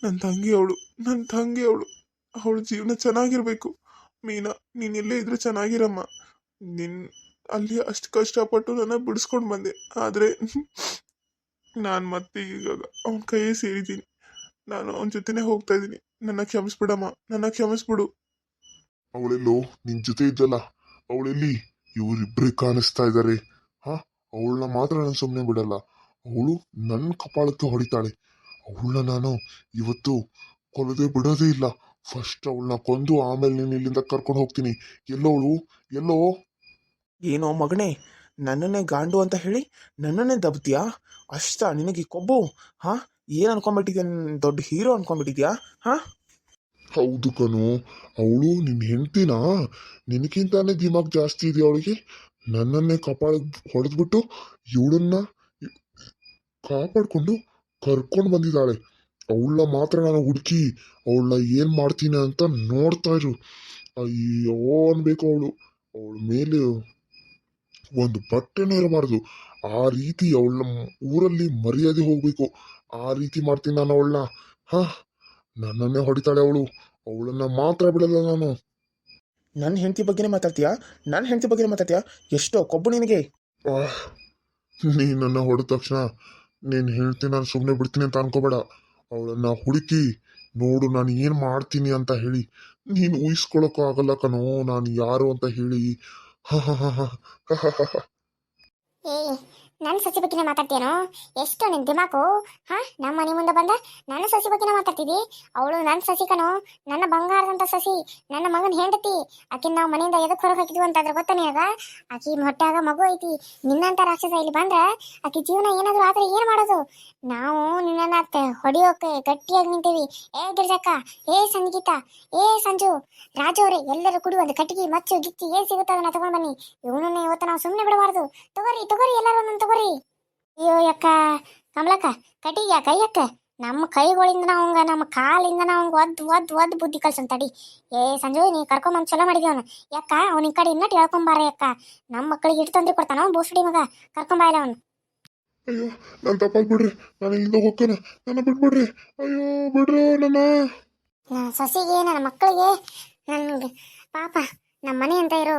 ನನ್ನ ತಂಗಿ ಅವಳು ನನ್ನ ತಂಗಿ ಅವಳು. ಅವಳ ಜೀವನ ಚೆನ್ನಾಗಿರಬೇಕು. ಮೀನಾ, ನೀನು ಎಲ್ಲೇ ಇದ್ರೆ ಚೆನ್ನಾಗಿರಮ್ಮ. ನಿನ್ನ ಅಲ್ಲಿ ಅಷ್ಟು ಕಷ್ಟಪಟ್ಟು ನನ್ನ ಬಿಡಿಸ್ಕೊಂಡು ಬಂದೆ. ಆದರೆ ನಾನು ಮತ್ತೆ ಈಗ ಅವನ ಕೈಯೇ ಸೇರಿದ್ದೀನಿ. ನಾನು ಅವನ ಜೊತೆನೆ ಹೋಗ್ತಾ ಇದ್ದೀನಿ. ನನ್ನ ಕ್ಷಮಿಸ್ಬಿಡಮ್ಮ. ನನ್ನ ಕ್ಷಮಿಸ್ಬಿಡು. ಅವಳೆಲ್ಲೋ ನಿನ್ ಜೊತೆ ಇದ್ದಲ್ಲ ಅವಳೆಲ್ಲಿ? ಇವರಿಬ್ರಿ ಕಾಣಿಸ್ತಾ ಇದ್ದಾರೆ ಹಾ? ಅವಳನ್ನ ಮಾತ್ರ ನಾನು ಸುಮ್ಮನೆ ಬಿಡಲ್ಲ. ಅವಳು ನನ್ನ ಕಪಾಳಕ್ಕೆ ಹೊಡಿತಾಳೆ. ಅವಳನ್ನ ನಾನು ಇವತ್ತು ಕೊಲ್ಲದೆ ಬಿಡೋದೇ ಇಲ್ಲ. ಫಸ್ಟ್ ಅವಳನ್ನ ಕೊಂದು ಆಮೇಲೆ ನೀನು ಇಲ್ಲಿಂದ ಕರ್ಕೊಂಡು ಹೋಗ್ತೀನಿ. ಎಲ್ಲೋ ಅವಳು ಎಲ್ಲೋ? ಏನೋ ಮಗನೇ ನನ್ನನ್ನೇ ಗಾಂಡು ಅಂತ ಹೇಳಿ ನನ್ನನ್ನೇ ದಬ್ತೀಯಾ? ಅಷ್ಟ, ನಿನಗೆ ಕೊಬ್ಬು, ಹಾ? ಏನು ಅನ್ಕೊಂಡ್ಬಿಟ್ಟಿದ್ಯಾ ನಿನ್? ದೊಡ್ಡ ಹೀರೋ ಅನ್ಕೊಂಡ್ಬಿಟ್ಟಿದ್ಯಾ? ಹಾ? ಹೌದು ಕಣು. ಅವಳು ನಿನ್ನ ಹೆಂಡ್ತಿನಾ? ನಿನಗಿಂತಾನೆ ದಿಮಾಗ್ ಜಾಸ್ತಿ ಇದೆ ಅವಳಿಗೆ? ನನ್ನನ್ನೇ ಕಪಾಳ ಹೊಡೆದ್ಬಿಟ್ಟು ಇವಳನ್ನ ಕಾಪಾಡ್ಕೊಂಡು ಕರ್ಕೊಂಡು ಬಂದಿದ್ದಾಳೆ. ಅವಳನ್ನ ಮಾತ್ರ ನಾನು ಹುಡುಕಿ ಅವಳನ್ನ ಏನ್ ಮಾಡ್ತೀನಿ ಅಂತ ನೋಡ್ತಾ ಇರು. ಅಯ್ಯೋ ಅನ್ಬೇಕು ಅವಳು. ಅವಳ ಮೇಲೆ ಒಂದು ಬಟ್ಟೆನೇ ಇರಬಾರ್ದು ಆ ರೀತಿ ಅವಳ ಊರಲ್ಲಿ ಮರ್ಯಾದೆ ಹೋಗ್ಬೇಕು. ಆ ರೀತಿ ಮಾಡ್ತೀನಿ ನಾನು ಅವಳನ್ನ. ಹ ನನ್ನನ್ನೇ ಹೊಡಿತಾಳೆ ಅವಳು. ಅವಳನ್ನ ಮಾತ್ರ ಬಿಡಲ್ಲ ನಾನು. ನನ್ನ ಹೆಂಡತಿ ಬಗ್ಗೆನೇ ಮಾತಾಡ್ತೀಯಾ? ನನ್ನ ಹೆಂಡತಿ ಬಗ್ಗೆನೇ ಮಾತಾಡ್ತೀಯಾ? ಎಷ್ಟೋ ಕೊಬ್ಬು ನಿನಗೆ. ಆಹ್, ನೀ ನನ್ನ ಹೊಡೆದ ತಕ್ಷಣ ನೀನು ಹೇಳ್ತೀನಿ ನಾನು ಸುಮ್ಮನೆ ಬಿಡ್ತೀನಿ ಅಂತ ಅನ್ಕೋಬೇಡ. ಅವಳನ್ನ ಹುಡುಕಿ ನೋಡು ನಾನು ಏನು ಮಾಡ್ತೀನಿ ಅಂತ ಹೇಳಿ. ನೀನು ಊಹಿಸ್ಕೊಳಕ್ಕೂ ಆಗಲ್ಲ ಕಣೋ. ನಾನು ಯಾರು ಅಂತ ಹೇಳಿ ಹ ಹ ಹ ಹ ಹ ಹ ಹ. ಏಯ್ ನನ್ನ ಸಸಿ ಬಗ್ಗೆನೇ ಮಾತಾಡ್ತೀಯನೋ? ಎಷ್ಟು ನಿನ್ ದಿಮಾಕು, ಹಾ? ನಮ್ಮ ಮನೆ ಮುಂದೆ ಬಂದ ನನ್ನ ಸಸಿ ಬಗ್ಗೆನೇ ಮಾತಾಡ್ತಿದ್ದಿ? ಅವಳು ನನ್ನ ಸಸಿ ಕಣೋ, ನನ್ನ ಬಂಗಾರದಂತ ಸಸಿ, ನನ್ನ ಮಗನ ಹೆಂಡತಿ. ಆಕಿನ ನಾವು ಮನೆಯಿಂದ ಎದಕ್ಕೆ ಹೊರಗೆ ಹಾಕಿದ್ವಿ ಅಂತ ಅದ್ರ ಗೊತ್ತಾ ಆಕಿ ಹೊಟ್ಟಾಗ ಮಗು ಐತಿ. ನಿನ್ನಂತ ರಾಕ್ಷಸ ಇಲ್ಲಿ ಬಂದ್ರ ಆಕಿ ಜೀವನ ಏನಾದ್ರು ಆದ್ರೆ ಏನು ಮಾಡೋದು? ನಾವು ನಿನ್ನ ಹೊಡಿಯೋಕೆ ಗಟ್ಟಿಯಾಗಿ ನಿಂತೀವಿ. ಏ ಗಿರ್ಜಕ್ಕ, ಏ ಸಂಗೀತ, ಏ ಸಂಜು, ರಾಜು ಅವರೇ, ಎಲ್ಲರೂ ಕುಡಿ ಒಂದು ಕಟ್ಟಿಗೆ, ಮಚ್ಚು, ಗಿಚ್ಚಿ, ಏನ್ ಸಿಗುತ್ತೋ ಅದನ್ನ ತಗೊಂಡ್ ಬನ್ನಿ. ಇವನನ್ನ ಇವತ್ತು ನಾವು ಸುಮ್ಮನೆ ಬಿಡಬಾರ್ದು. ತಗೋರಿ ತಗೋರಿ ಎಲ್ಲರೂ ಒಂದೊಂದು ತಗೋರಿ. ಅಯ್ಯೋ ಯಕ್ಕ ಕಮಲಕ್ಕ ಕಟಿಗೆ ಕೈ ಅಕ್ಕ ನಮ್ಮ ಕೈಗಳಿಂದ ಅವಂಗ ನಮ್ಮ ಕಾಲಿಂದ ಅವಂಗ ಒದ್ದು ಒದ್ದು ಒದ್ ಬುದ್ಧಿ ಕಲ್ಸನ್ ತಡಿ. ಏ ಸಂಜು ನೀ ಕರ್ಕೊಂಬಂದು ಚಲೋ ಮಾಡಿದ್ವಿ ಅವನು? ಯಾಕ? ಅವ್ನ ಕಡೆ ಇನ್ನಟ್ ಹೇಳ್ಕೊಂಬಾರ ಯಾಕ? ನಮ್ಮ ಮಕ್ಕಳಿಗೆ ಇಟ್ಟು ತೊಂದ್ರೆ ಕೊಡ್ತಾನ ಅವ್ನು? ಬೋಸಡಿ ಮಗ. ಕರ್ಕೊಂಬಾಯಿಲ್ಲ ಅವನು. ಅಯ್ಯೋ ನಾನು ತಪ್ಪಾಗಿ ಬಿಡ್ರಿ. ನಾನು ಇಲ್ಲಿಂದ ಹೋಗ್ತೇನೆ. ನನ್ನ ಬಿಟ್ಬಿಡ್ರಿ ಅಯ್ಯೋ ಬಿಡ್ರು ನನ್ನ ನನ್ನ ಸೊಸೆಗೆ ನನ್ನ ಮಕ್ಕಳಿಗೆ ನನ್ಗೆ ಪಾಪ ನಮ್ಮ ಮನೆ ಅಂತ ಇರೋ.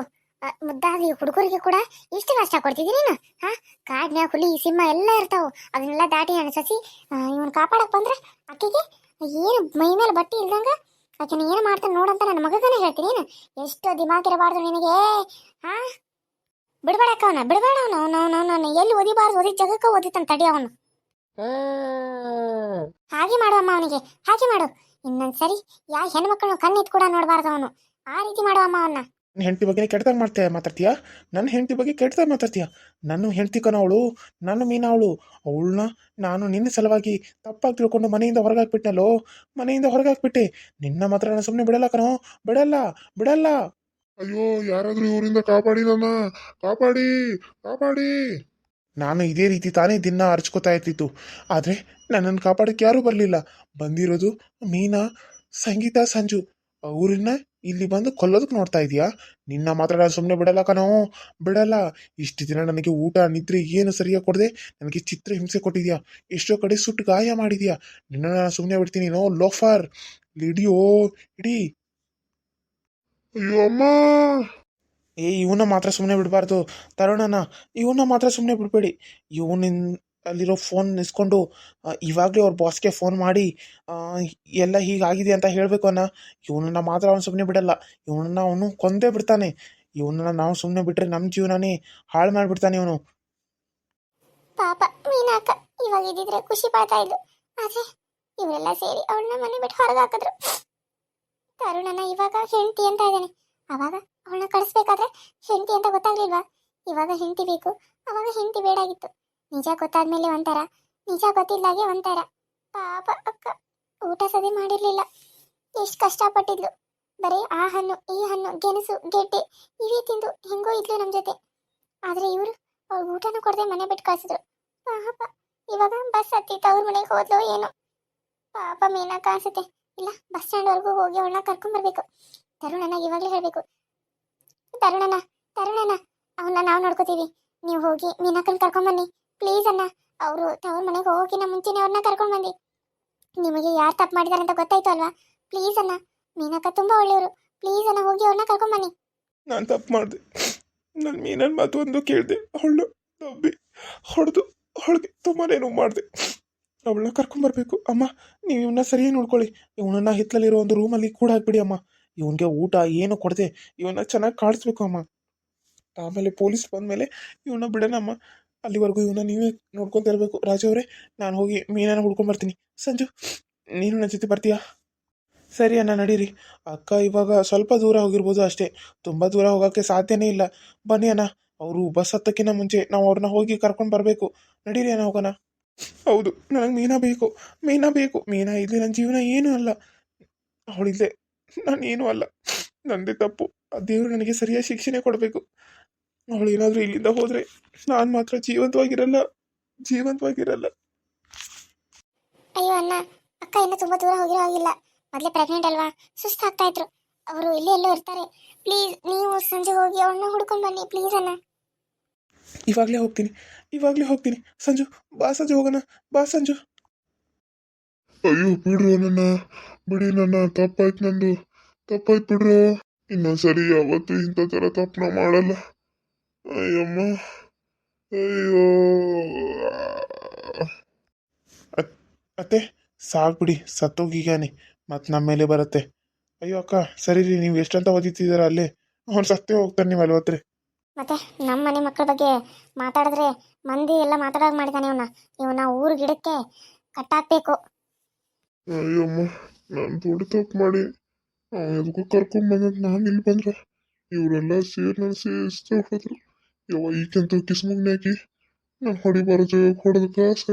ಮುದ್ದಾದಿ ಹುಡುಗರಿಗೆ ಕೂಡ ಇಷ್ಟು ಕಷ್ಟ ಕೊಡ್ತಿದ್ದೀನಿ ನೀನು? ಹಾ? ಕಾಡ್ನ್ಯಾಗ ಹುಲಿ ಸಿಂಹ ಎಲ್ಲ ಇರ್ತಾವು. ಅದನ್ನೆಲ್ಲ ದಾಟಿ ನನ್ನ ಸಸಿ ಇವನ್ ಕಾಪಾಡಕ್ ಬಂದ್ರೆ ಆಕೆಗೆ ಏನು ಮೈ ಮೇಲೆ ಬಟ್ಟೆ ಇಲ್ದಂಗ ಆಕೆನ ಏನು ಮಾಡ್ತಾನೆ ನೋಡಂತ ನನ್ನ ಮಗಗನೇ ಹೇಳ್ತೀನಿ ನೀನು. ಎಷ್ಟು ದಿಮಾಕ್ ಇರಬಾರ್ದು ನಿನಗೆ. ಹಾ? ಬಿಡಬೇಡಕ್ಕ ಅವನ ಬಿಡ್ಬೇಡ ಅವನು ಅವನು ಅವನು ಎಲ್ಲಿ ಓದಿಬಾರ್ದು? ಓದಿ ಜಗಕ್ಕೆ ಓದಿತಾನೆ ತಡಿ ಅವನು. ಹಾಗೆ ಮಾಡು ಅಮ್ಮ ಅವನಿಗೆ ಹಾಗೆ ಮಾಡು. ಇನ್ನೊಂದ್ಸರಿ ಯಾ ಹೆಣ್ಮಕ್ಳು ಕಣ್ಣಿತ್ ಕೂಡ ನೋಡಬಾರ್ದು ಅವನು. ಆ ರೀತಿ ಮಾಡು ಅಮ್ಮ ಅವನ್ನ ನನ್ನ ಹೆಂಡತಿ ಬಗ್ಗೆ ಕೆಟ್ಟದಾಗ ಮಾಡ್ತಾ ಮಾತಾಡ್ತೀಯಾ? ನನ್ನ ಹೆಂಡತಿ ಬಗ್ಗೆ ಕೆಟ್ಟದಾಗ ಮಾತಾಡ್ತೀಯಾ? ನನ್ನ ಹೆಂಡತಿ ಕಣ ಅವಳು ನನ್ನ ಮೀನ ಅವಳು. ಅವಳನ್ನ ನಾನು ನಿನ್ನ ಸಲುವಾಗಿ ತಪ್ಪಾಗಿ ತಿಳ್ಕೊಂಡು ಮನೆಯಿಂದ ಹೊರಗೆ ಹಾಕ್ಬಿಟ್ನಲ್ಲೋ ಮನೆಯಿಂದ ಹೊರಗಾಕ್ಬಿಟ್ಟೆ. ನಿನ್ನ ಮಾತ್ರ ನಾನು ಸುಮ್ಮನೆ ಬಿಡಲ್ಲ ಕಣೋ. ಬಿಡಲ್ಲ ಬಿಡಲ್ಲ. ಅಯ್ಯೋ ಯಾರಾದ್ರೂ ಇವರಿಂದ ಕಾಪಾಡಿ ನನ್ನ. ಕಾಪಾಡಿ ಕಾಪಾಡಿ. ನಾನು ಇದೇ ರೀತಿ ತಾನೇ ದಿನ ಅರ್ಚ್ಕೋತಾ ಇರ್ತಿತ್ತು. ಆದರೆ ನನ್ನನ್ನು ಕಾಪಾಡಕ್ಕೆ ಯಾರೂ ಬರಲಿಲ್ಲ. ಬಂದಿರೋದು ಮೀನಾ ಸಂಗೀತ ಸಂಜು. ಅವ್ರನ್ನ ಇಲ್ಲಿ ಬಂದು ಕೊಲ್ಲೋದಕ್ಕೆ ನೋಡ್ತಾ ಇದೀಯಾ? ನಿನ್ನ ಮಾತ್ರ ನಾನು ಸುಮ್ಮನೆ ಬಿಡಲ್ಲ ಕಣೋ. ಬಿಡಲ್ಲ. ಇಷ್ಟು ದಿನ ನನಗೆ ಊಟ, ನಿದ್ರೆ ಏನು ಸರಿಯಾಗಿ ಕೊಡದೆ? ನನಗೆ ಚಿತ್ರ ಹಿಂಸೆ ಕೊಟ್ಟಿದ್ಯಾ? ಎಷ್ಟೋ ಕಡೆ ಸುಟ್ಟು ಗಾಯ ಮಾಡಿದ್ಯಾ? ನಿನ್ನ ನಾನು ಸುಮ್ಮನೆ ಬಿಡ್ತೀನಿ ನೋ ಲೋಫರ್. ಇಡಿಯೋ, ಇಡಿ. ಅಯ್ಯೋ ಏ, ಇವನ್ನ ಮಾತ್ರ ಸುಮ್ಮನೆ ಬಿಡಬಾರ್ದು. ತರುಣನ, ಇವನ್ನ ಮಾತ್ರ ಸುಮ್ಮನೆ ಬಿಡಬೇಡಿ. ಇವನಿನ್ ಅಲ್ಲಿರೋ ಫೋನ್ ಇಸ್ಕೊಂಡು ಇವಾಗಲೇ ಅವ್ರ ಬಾಸ್ಗೆ ಫೋನ್ ಮಾಡಿ ಎಲ್ಲ ಹೀಗಾಗಿದೆ ಅಂತ ಹೇಳಬೇಕು ಅನ್ನ ಇವನನ್ನ ಮಾತ್ರ ಅವನು ಸುಮ್ಮನೆ ಬಿಡಲ್ಲ. ಇವನನ್ನ ಅವನು ಕೊಂದೇ ಬಿಡ್ತಾನೆ. ಇವನನ್ನ ನಾವು ಸುಮ್ಮನೆ ಬಿಟ್ಟರೆ ನಮ್ಮ ಜೀವನನೇ ಹಾಳು ಮಾಡಿಬಿಡ್ತಾನೆ ಇವನು. ಪಾಪ, ಮೀನಾಕ ಇವಾಗ ಇದ್ದಿದ್ರೆ ಖುಷಿ ಪಡ್ತಾ ಇದ್ಲು. ಆದ್ರೆ ಇವರೆಲ್ಲ ಸೇರಿ ಅವಳನ್ನ ಮನೆ ಬಿಟ್ಟು ಹೊರಗೆ ಹಾಕಿದ್ರು. ತರುಣನ ಇವಾಗ ಹೆಂಡತಿ ಅಂತ ಇದ್ದಾನೆ. ಅವಾಗ ಅವಳನ್ನ ಕಳಿಸ್ಬೇಕಾದ್ರೆ ಹೆಂಡತಿ ಅಂತ ಗೊತ್ತಾಗ್ಲಿಲ್ವಾ? ಇವಾಗ ಹೆಂಡತಿ ಬೇಕು. ಅವಾಗ ಹೆಂಡತಿ ಬೇಡಾಗಿತ್ತು. ನಿಜ ಗೊತ್ತಾದ್ಮೇಲೆ ಒಂಥರ. ನಿಜ ಗೊತ್ತಿಲ್ಲಾಗೆ ಒಂಥರ. ಪಾಪ ಅಕ್ಕ, ಊಟ ಸದಿ ಮಾಡಿರ್ಲಿಲ್ಲ. ಎಷ್ಟು ಕಷ್ಟಪಟ್ಟಿದ್ಲು. ಬರೀ ಆ ಹಣ್ಣು, ಈ ಹಣ್ಣು, ಗೆಣಸು, ಗೆಡ್ಡೆ, ಇವೇ ತಿಂದು ಹೆಂಗೋ ಇದ್ಲು ನಮ್ಮ ಜೊತೆ. ಆದ್ರೆ ಇವರು ಅವ್ರ ಊಟನೂ ಕೊಡದೆ ಮನೆ ಬಿಟ್ಟು ಕಳ್ಸಿದ್ರು. ಪಾಪ, ಇವಾಗ ಬಸ್ ಹತ್ತಿತ್ತು ಅವ್ರ ಮನೆಗೆ ಹೋದ್ಲು ಏನೋ. ಪಾಪ ಮೀನಾ ಕಾಣಿಸುತ್ತೆ. ಇಲ್ಲ, ಬಸ್ ಸ್ಟ್ಯಾಂಡ್ ವರೆಗೂ ಹೋಗಿ ಅವಳನ್ನ ಕರ್ಕೊಂಡ್ ಬರ್ಬೇಕು. ತರುಣನ ಇವಾಗಲೇ ಹೇಳಬೇಕು. ತರುಣನ ತರುಣನ ಅವನ್ನ ನಾವು ನೋಡ್ಕೋತೀವಿ. ನೀವು ಹೋಗಿ ಮೀನಾಕನ್ ಕರ್ಕೊಂಡ್ ಬನ್ನಿ. ಪ್ಲೀಸ್ ಅಣ್ಣ, ಅವರು ತವ್ರ ಮನೆಗೆ ಹೋಗಿನ ಮುಂಚೆನೆ ಅವ್ರನ್ನ ಕರ್ಕೊಂಡು ಬಂದಿ ನಿಮಗೆ ಯಾರು ತಪ್ಪು ಮಾಡಿದಾರೆ ಅಂತ ಗೊತ್ತಾಯ್ತು ಅಲ್ವಾ? ಪ್ಲೀಸ್ ಅಣ್ಣ, ಮೀನಕ್ಕ ತುಂಬಾ ಒಳ್ಳೆಯವರು. ಪ್ಲೀಸ್ ಅಣ್ಣ, ಹೋಗಿ ಅವ್ರನ್ನ ಕರ್ಕೊಂಡು ಬನ್ನಿ. ನಾನು ತಪ್ಪು ಮಾಡಿದೆ. ನನ್ನ ಮೀನನ್ ಮಾತು ಒಂದು ಕೇಳಿದೆ. ಅವಳು ನಂಬಿ, ಹೊಡೆದು ಅವಳಿಗೆ ತುಂಬಾ ನೋವು ಮಾಡಿದೆ. ಅವಳನ್ನ ಕರ್ಕೊಂಬರ್ಬೇಕು ಅಮ್ಮ, ನೀವು ಇವನ್ನ ಸರಿಯಾಗಿ ನೋಡ್ಕೊಳ್ಳಿ. ಇವನನ್ನ ಹಿತ್ತಲಲ್ಲಿರೋ ಒಂದು ರೂಮಲ್ಲಿ ಕೂಡ ಹಾಕ್ಬಿಡಿ, ಅಮ್ಮ. ಇವನಿಗೆ ಊಟ ಏನು ಕೊಡದೆ ಇವನ್ನ ಚೆನ್ನಾಗಿ ಕಾಡಿಸ್ಬೇಕು, ಅಮ್ಮ. ಆಮೇಲೆ ಪೊಲೀಸ್ ಬಂದಮೇಲೆ ಇವನ್ನ ಬಿಡೋಣಮ್ಮ ಅಲ್ಲಿವರೆಗೂ ಇವನ್ನ ನೀವೇ ನೋಡ್ಕೊಂತ ಇರಬೇಕು. ರಾಜವರೇ ನಾನು ಹೋಗಿ ಮೀನನ್ನು ಹುಡ್ಕೊಂಡು ಬರ್ತೀನಿ. ಸಂಜು, ನೀನು ನನ್ನ ಜೊತೆ ಬರ್ತೀಯಾ? ಸರಿ ಅಣ್ಣ, ನಡೀರಿ. ಅಕ್ಕ ಇವಾಗ ಸ್ವಲ್ಪ ದೂರ ಹೋಗಿರ್ಬೋದು ಅಷ್ಟೇ. ತುಂಬ ದೂರ ಹೋಗೋಕ್ಕೆ ಸಾಧ್ಯನೇ ಇಲ್ಲ. ಬನ್ನಿ ಅಣ್ಣ. ಅವರು ಬಸ್ ಹತ್ತಕ್ಕಿಂತ ಮುಂಚೆ ನಾವು ಅವ್ರನ್ನ ಹೋಗಿ ಕರ್ಕೊಂಡು ಬರಬೇಕು. ನಡೀರಿ ಅಣ್ಣ, ಹೋಗೋಣ. ಹೌದು ನನಗೆ ಮೀನಾ ಬೇಕು. ಮೀನಾ ಬೇಕು. ಮೀನಾ ಇಲ್ಲದೆ ನನ್ನ ಜೀವನ ಏನೂ ಅಲ್ಲ. ಅವಳಿದ್ದೆ ನಾನು ಏನೂ ಅಲ್ಲ. ನಂದೇ ತಪ್ಪು. ಆ ದೇವರು ನನಗೆ ಸರಿಯಾದ ಶಿಕ್ಷಣೆ ಕೊಡಬೇಕು. ಅವಳು ಏನಾದರೂ ಇಲ್ಲಿಂದ ಹೋದರೆ ನಾನು ಮಾತ್ರ ಜೀವಂತವಾಗಿರಲ್ಲ ಜೀವಂತವಾಗಿರಲ್ಲ. ಅಯ್ಯೋ ಅಣ್ಣ ಅಕ್ಕ ಇನ್ನು ತುಂಬಾ ದೂರ ಹೋಗಿರೋ ಹಾಗಿಲ್ಲ. ಮೊದಲೇ ಪ್ರೆಗ್ನೆಂಟ್ ಅಲ್ವಾ? ಸುಸ್ತಾಗ್ತಾ ಇದ್ರು. ಅವರು ಇಲ್ಲಿ ಎಲ್ಲೋ ಇರ್ತಾರೆ. ಪ್ಲೀಸ್ ನೀವು ಸಂಜೆ ಹೋಗಿ ಅವಳನ್ನ ಹುಡ್ಕೊಂಡು ಬನ್ನಿ ಪ್ಲೀಸ್ ಅಣ್ಣ. ಇವಾಗಲೇ ಹೋಗ್ತೀನಿ ಇವಾಗಲೇ ಹೋಗ್ತೀನಿ. ಸಂಜು ಬಾ ಸಂಜು ಹೋಗೋಣ. ಬಾ ಸಂಜು. ಅಯ್ಯೋ ಬಿಡ್ರು ನನ್ನ ಬಿಡಿ ನನ್ನ ತಪ್ಪಾಯ್ತು ನಂದು. ತಪ್ಪಾಯ್ತು ಬಿಡ್ರು. ಇನ್ನೊಂದ್ಸರಿ ಯಾವತ್ತೂ ಇಂಥ ಥರ ತಪ್ಪು ಮಾಡಲ್ಲ. ಅಯ್ಯಮ್ಮ. ಅಯ್ಯೋ. ಅತ್ತೆ ಸಾಕ್ಬಿಡಿ ಸತ್ತೋಗಿಗಾನೆ ಮತ್ತೆ ನಮ್ಮ ಮೇಲೆ ಬರುತ್ತೆ. ಅಯ್ಯೋ ಅಕ್ಕ ಸರಿ ರೀ ನೀವು ಎಷ್ಟಂತ ಓದಿತಿದ್ದೀರ ಅಲ್ಲೇ? ಅವ್ನು ಸತ್ತೇ ಹೋಗ್ತಾನೆ ನೀವು ಅಲ್ವತ್ತ್ರಿ ಮತ್ತೆ ನಮ್ಮ ಮನೆ ಮಕ್ಕಳ ಬಗ್ಗೆ ಮಾತಾಡಿದ್ರೆ ಮಂದಿ ಎಲ್ಲ ಮಾತಾಡೋದು ಮಾಡಿದಾನೆ ಇವನ್ನ ಇವನ ಊರು ಗಿಡಕ್ಕೆ ಕಟ್ಟಾಕ್ಬೇಕು. ಅಯ್ಯಮ್ಮ ನಾನು ದೊಡ್ಡ ತಪ್ಪು ಮಾಡಿ. ಅವ್ನು ಎದಕ್ಕೂ ಕರ್ಕೊಂಡ್ ನಾನು ಇಲ್ಲಿ ಬಂದ್ರೆ. ಇವರೆಲ್ಲ ಸೇರಿ ನನ್ನ ಸೇರಿಸ್ತಾ ಹೋದ್ರು. ಯವ್ವ ಕಿಸ್ ಹಾಕಿ ನಾನು ಹೊಡಿಬಾರ ಜಾಗಕ್ಕೆ ಹೊಡೆದ ಕಾಸ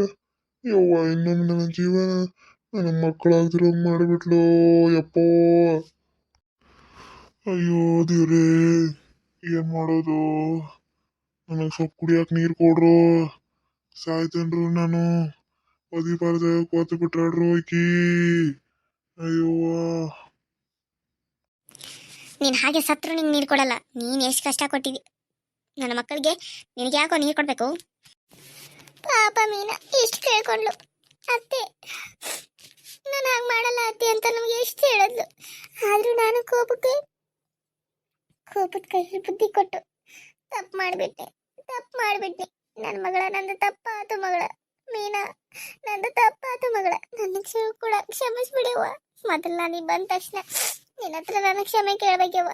ಯವ್ವ, ಇನ್ನೊಮ್ಮೆ ನನ್ನ ಜೀವನ ನನ್ನ ಮಕ್ಕಳಾಗ್ದಿರೋ ಮಾಡಿಬಿಟ್ಲು, ಯಪ್ಪೋ. ಅಯ್ಯೋ, ದೇವ್ರೇ, ಏನು ಮಾಡೋದು? ನನಗೆ ಸ್ವಲ್ಪ ಕುಡಿಯಕ್ಕೆ ನೀರು ಕೊಡ್ರು. ಸಾಯ್ತೇನ್ರು ನಾನು. ಒದಿಬಾರ ಜಾಗಕ್ಕೆ ಒದ್ದು ಬಿಟ್ರಾಡ್ರು ಈಕಿ. ಅಯ್ಯವ್ವ. ನೀನು ಹಾಗೆ ಸತ್ರು ನಿಂಗೆ ನೀರು ಕೊಡಲ್ಲ. ನೀನು ಎಷ್ಟು ಕಷ್ಟ ಕೊಟ್ಟಿದ್ದಿ ನನ್ನ ಮಕ್ಕಳಿಗೆ ನಿನಗೆ ಯಾಕೋ ನೀರು ಕೊಡಬೇಕು? ಪಾಪ ಮೀನಾ, ಇಷ್ಟು ಕೇಳ್ಕೊಂಡ್ಲು. ಅತ್ತೆ, ನಾನು ಹಾಗೆ ಮಾಡಲ್ಲ ಅತ್ತೆ ಅಂತ ನಮಗೆ ಎಷ್ಟು ಹೇಳಿದ್ಲು. ಆದರೂ ನಾನು ಕೋಪಕ್ಕೆ, ಕೋಪದ ಕೈ ಬುದ್ಧಿ ಕೊಟ್ಟು ತಪ್ಪು ಮಾಡಿಬಿಟ್ಟೆ ತಪ್ಪು ಮಾಡಿಬಿಟ್ಟೆ ನನ್ನ ಮಗಳ ನಂದು ತಪ್ಪಾತು ಮಗಳ. ಮೀನಾ, ನಂದು ತಪ್ಪಾತು ಮಗಳ. ನನ್ನ ಕ್ಷಮ ಕೂಡ ಕ್ಷಮಿಸ್ಬಿಡಿವ ಮೊದಲು ನಾನು ಬಂದ ತಕ್ಷಣ ನಿನ್ನ ಹತ್ರ ನನ್ನ ಕ್ಷಮೆ ಕೇಳ್ಬೇಕವ್ವ.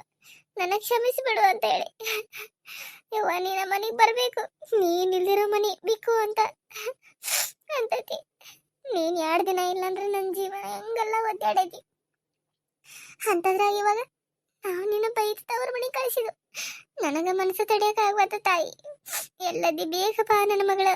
ನನ್ನ ಕ್ಷಮಿಸಿಬಿಡು ಅಂತ ಹೇಳಿ. ಯವ್ವ, ನೀನ ಮನೆಗೆ ಬರಬೇಕು. ನೀನ್ ಇಲ್ದಿರೋ ಮನೆ ಬೇಕು ಅಂತ ಅಂತತಿ. ನೀನ್ ಎರಡು ದಿನ ಇಲ್ಲಾಂದ್ರೆ ನನ್ನ ಜೀವನ ಹೆಂಗೆಲ್ಲ ಒದ್ದಾಡೈತಿ. ಅಂತಂದ್ರಾಗ ಇವಾಗ ನಾವು ನಿನ್ನ ಬೈತವ್ರ ಮನೆ ಕಳಿಸಿದು ನನಗೆ ಮನಸ್ಸು ತಡೆಯೋಕ್ಕಾಗ್ವತ್ತ ತಾಯಿ. ಎಲ್ಲದಿ ಬೇಕಪ್ಪ ನನ್ನ ಮಗಳ.